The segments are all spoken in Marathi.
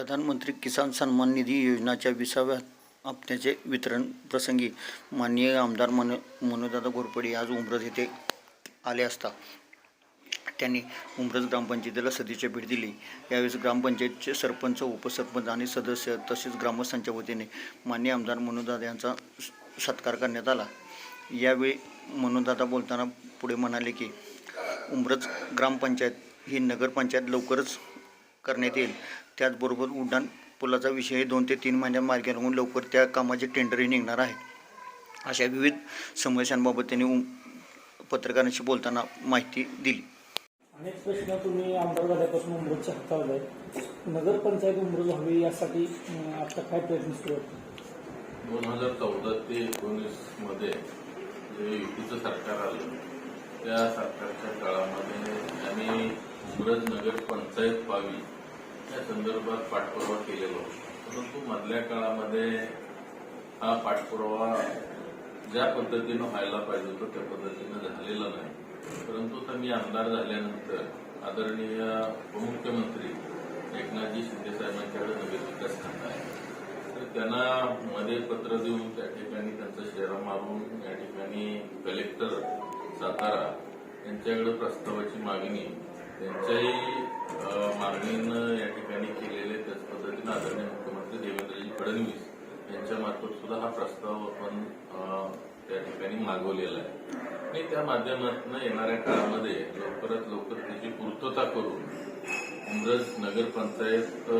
प्रधानमंत्री किसान सन्मान निधी योजनाच्या विसाव्या हप्त्याचे वितरण प्रसंगी माननीय आमदार मन मनोदादा घोरपडे आज उमरज येथे आले असता. त्यांनी उमरज ग्रामपंचायतीला सदिच्छा भेट दिली. यावेळेस ग्रामपंचायतचे सरपंच उपसरपंच आणि सदस्य तसेच ग्रामस्थांच्या वतीने मान्य आमदार मनोदादा यांचा सत्कार करण्यात आला. यावेळी मनोदादा बोलताना पुढे म्हणाले की उमरज ग्रामपंचायत ही नगरपंचायत लवकरच करण्यात येईल. त्याचबरोबर उड्डाण पुलाचा विषय दोन ते तीन महिन्यात मार्गी लागून लवकर त्या कामाचे टेंडरही निघणार आहे अशा विविध समस्यांबाबत त्यांनी उम पत्रकारांशी बोलताना माहिती दिली. अनेक प्रश्न तुम्ही आमदार झाल्यापासून उमरोजच्या हाताळत आहे नगरपंचायत उमरोज व्हावी यासाठी आता काय प्रयत्न सुरू आहेत? दोन हजार चौदा ते एकोणीसमध्ये जे युतीचं सरकार आलं त्या सरकारच्या काळामध्ये आम्ही उमरज नगर पंचायत त्या या संदर्भात पाठपुरावा केलेला होता. परंतु मधल्या काळामध्ये हा पाठपुरावा ज्या पद्धतीनं व्हायला पाहिजे होतं त्या पद्धतीनं झालेला नाही. परंतु आता मी आमदार झाल्यानंतर आदरणीय उपमुख्यमंत्री एकनाथजी शिंदे साहेबांच्याकडे नगर विकास खातं आहे. तर त्यांना मध्ये पत्र देऊन त्या ठिकाणी त्यांचा शेरा मारून या ठिकाणी कलेक्टर सातारा यांच्याकडे प्रस्तावाची मागणी त्यांच्याही मागणीनं या ठिकाणी केलेले त्याच पद्धतीनं आदरणीय मुख्यमंत्री देवेंद्रजी फडणवीस यांच्या मार्फत सुद्धा हा प्रस्ताव आपण त्या ठिकाणी मागवलेला आहे. आणि त्या माध्यमातून येणाऱ्या काळामध्ये लवकरात लवकर त्याची पूर्तता करून उमरज नगरपंचायत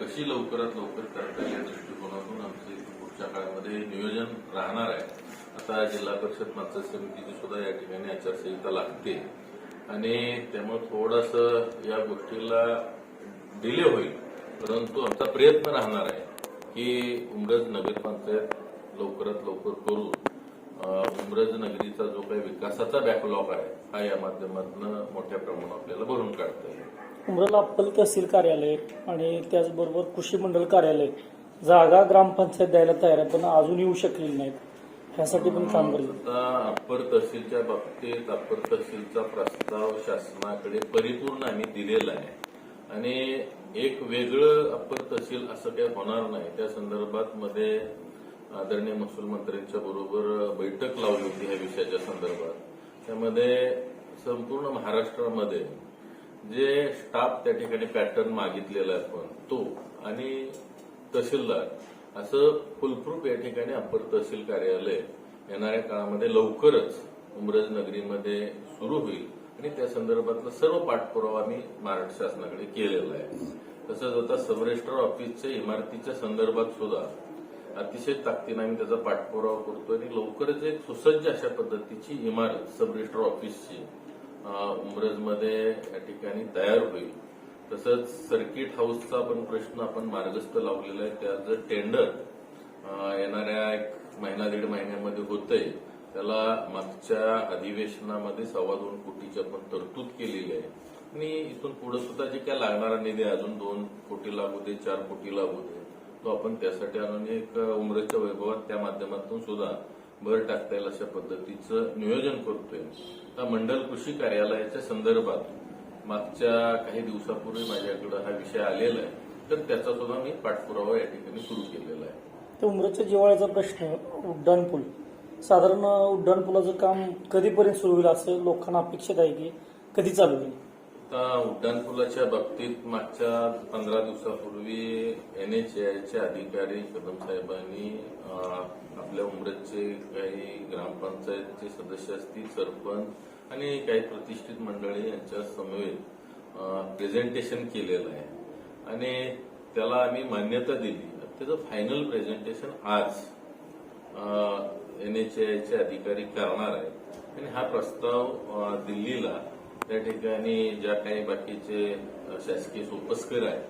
कशी लवकरात लवकर करता येईल या दृष्टिकोनातून आमचे पुढच्या काळामध्ये नियोजन राहणार आहे आता जिल्हा परिषद पंचायत समितीची सुद्धा या ठिकाणी आचारसंहिता लागते. आणि त्यामुळे थोडंसं या गोष्टीला डिले होईल. परंतु आमचा प्रयत्न राहणार आहे की उमरज नगरपंचायत लवकरात लवकर करून उमरज नगरीचा जो काही विकासाचा बॅकलॉग आहे हा या माध्यमातून मोठ्या प्रमाणात आपल्याला भरून काढता येईल. उमरला अप्पल तहसील कार्यालय आणि त्याचबरोबर कृषी मंडळ कार्यालय जागा ग्रामपंचायत द्यायला तयार आहे पण अजून येऊ शकलेली नाहीत. यासाठी पण काम करतो आता अप्पर तहसीलच्या बाबतीत अप्पर तहसीलचा प्रस्ताव शासनाकडे परिपूर्ण आम्ही दिलेला आहे. आणि एक वेगळं अप्पर तहसील असं काही होणार नाही. त्या संदर्भात मध्ये आदरणीय महसूल मंत्र्यांच्या बरोबर बैठक लावली होती ह्या विषयाच्या संदर्भात. त्यामध्ये संपूर्ण महाराष्ट्रामध्ये जे स्टाफ त्या ठिकाणी पॅटर्न मागितलेला आहे आपण तो आणि तहसीलदार असं फुलप्रूफ या ठिकाणी अप्पर तहसील कार्यालय येणाऱ्या काळामध्ये लवकरच उमरज नगरीमध्ये सुरू होईल. आणि त्या संदर्भातला सर्व पाठपुरावा आम्ही महाराष्ट्र शासनाकडे केलेला आहे. तसंच आता सब रजिस्ट्रार ऑफिसच्या इमारतीच्या संदर्भात सुद्धा अतिशय ताकदीनं आम्ही त्याचा पाठपुरावा करतो आणि लवकरच एक सुसज्ज अशा पद्धतीची इमारत सब रजिस्ट्रार ऑफिसची उमरजमध्ये या ठिकाणी तयार होईल. तसंच सर्किट हाऊसचा पण प्रश्न आपण मार्गस्थ लावलेला आहे. त्याचं टेंडर येणाऱ्या एक महिना दीड महिन्यामध्ये होतंय त्याला मागच्या अधिवेशनामध्ये सव्वा दोन कोटीची आपण तरतूद केलेली आहे. आणि इथून पुढे सुद्धा जे काय लागणारा निधी अजून दोन कोटी लागू दे चार कोटी लागू दे तो आपण त्यासाठी आणून एक उमरेच्या वैभवात त्या माध्यमातून सुद्धा भर टाकता येईल अशा पद्धतीचं नियोजन करतोय. मंडल कृषी कार्यालयाच्या संदर्भात मागच्या काही दिवसापूर्वी माझ्याकडे हा विषय आलेला आहे तर त्याचा सुद्धा मी पाठपुरावा या ठिकाणी सुरू केलेला आहे. तर उमराच्या जिवाळ्याचा प्रश्न उड्डाण पूल. साधारण उड्डाण पुलाचं काम कधीपर्यंत सुरू होईल असं लोकांना अपेक्षित आहे की कधी चालू होईल? आता उड्डाणपुलाच्या बाबतीत मागच्या पंधरा दिवसापूर्वी एन एच आयचे अधिकारी कदम साहेबांनी आपल्या उमरजचे काही ग्रामपंचायतचे सदस्य असतील सरपंच आणि काही प्रतिष्ठित मंडळी यांच्या समवेत प्रेझेंटेशन केलेलं आहे. आणि त्याला आम्ही मान्यता दिली. त्याचं फायनल प्रेझेंटेशन आज एन एच आयचे अधिकारी करणार आहेत. आणि हा प्रस्ताव दिल्लीला त्या ठिकाणी ज्या काही बाकीचे शासकीय सोपस्कर आहेत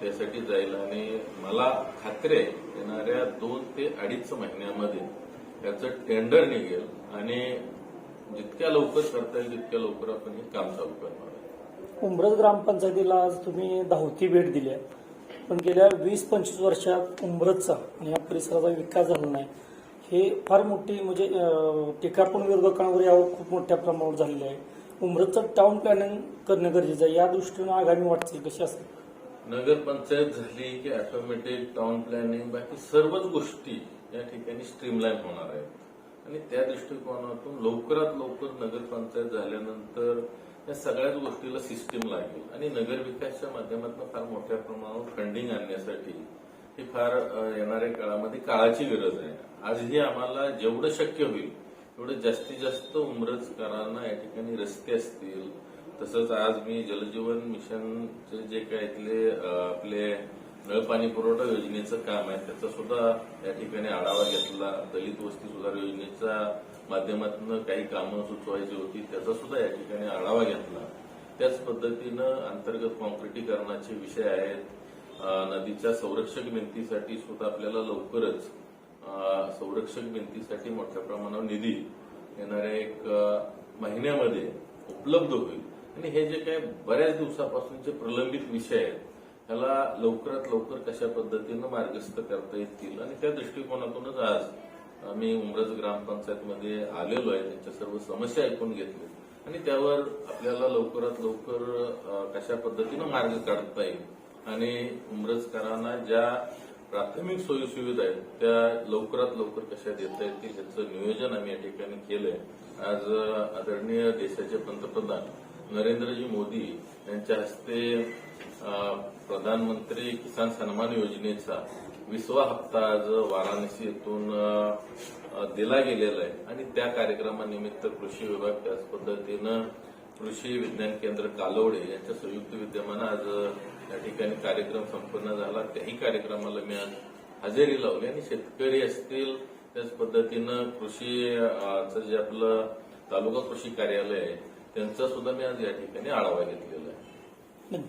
त्यासाठी जाईल. आणि मला खात्री आहे येणाऱ्या दोन ते अडीच महिन्यामध्ये त्याचं टेंडर निघेल आणि जितक्या लवकर करता येईल तितक्या लवकर आपण हे काम चालू करणार उमरज ग्रामपंचायतीला आज तुम्ही धावती भेट दिली आहे. पण गेल्या वीस पंचवीस वर्षात उमरजचा आणि या परिसराचा विकास झाला नाही. हे फार मोठी म्हणजे अं, टीका पण विरोधकांवर यावर खूप मोठ्या प्रमाणावर झालेली आहे. उमरजचं टाउन प्लॅनिंग करणं गरजेचं आहे. या दृष्टीनं आगामी वाटचाल कशी असेल नगरपंचायत झाली की ऑटोमॅटिक टाउन प्लॅनिंग बाकी सर्वच गोष्टी या ठिकाणी स्ट्रीमलाईन होणार आहेत. आणि त्या दृष्टिकोनातून लवकरात लवकर नगरपंचायत झाल्यानंतर या सगळ्याच गोष्टीला सिस्टीम लागेल. आणि नगरविकासच्या माध्यमातून फार मोठ्या प्रमाणावर फंडिंग आणण्यासाठी ही फार येणाऱ्या काळामध्ये काळाची गरज आहे. आजही आम्हाला जेवढं शक्य होईल एवढं जास्तीत जास्त उमरजकरांना या ठिकाणी रस्ते असतील. तसंच आज मी जलजीवन मिशनचे जे काय इथले आपले नळ पाणी पुरवठा योजनेचं काम आहे त्याचा सुद्धा या ठिकाणी आढावा घेतला. दलित वस्ती सुधार योजनेच्या माध्यमातून काही कामं सुचवायची होती त्याचा सुद्धा या ठिकाणी आढावा घेतला. त्याच पद्धतीनं अंतर्गत कॉन्क्रिटीकरणाचे विषय आहेत. नदीच्या संरक्षक भिंतीसाठी सुद्धा आपल्याला लवकरच संरक्षक भिंतीसाठी मोठ्या प्रमाणावर निधी येणाऱ्या एक महिन्यामध्ये उपलब्ध होईल. आणि हे जे काही बऱ्याच दिवसापासूनचे प्रलंबित विषय आहेत त्याला लवकरात लवकर कशा पद्धतीनं मार्गस्थ करता येतील? आणि त्या दृष्टिकोनातूनच आज आम्ही उमरज ग्रामपंचायतमध्ये आलेलो आहे त्यांच्या सर्व समस्या ऐकून घेतल्या आणि त्यावर आपल्याला लवकरात लवकर कशा पद्धतीनं मार्ग काढता येईल? आणि उमरजकरांना ज्या प्राथमिक सोयीसुविधा आहेत. त्या लवकरात लवकर कशा देता येतील याचं नियोजन आम्ही या ठिकाणी केलंय. आज आदरणीय देशाचे पंतप्रधान नरेंद्रजी मोदी यांच्या हस्ते प्रधानमंत्री किसान सन्मान योजनेचा विसवा हप्ता आज वाराणसी येथून दिला गेलेला आहे. आणि त्या कार्यक्रमानिमित्त कृषी विभाग त्याच पद्धतीनं कृषी विज्ञान केंद्र कालवडे यांच्या संयुक्त विद्यमानं आज या ठिकाणी कार्यक्रम संपन्न झाला. त्याही कार्यक्रमाला मी आज हजेरी लावली आणि शेतकरी असतील त्याच पद्धतीनं कृषीचं जे आपलं तालुका कृषी कार्यालय आहे त्यांचा सुद्धा मी आज या ठिकाणी आढावा घेतलेला आहे.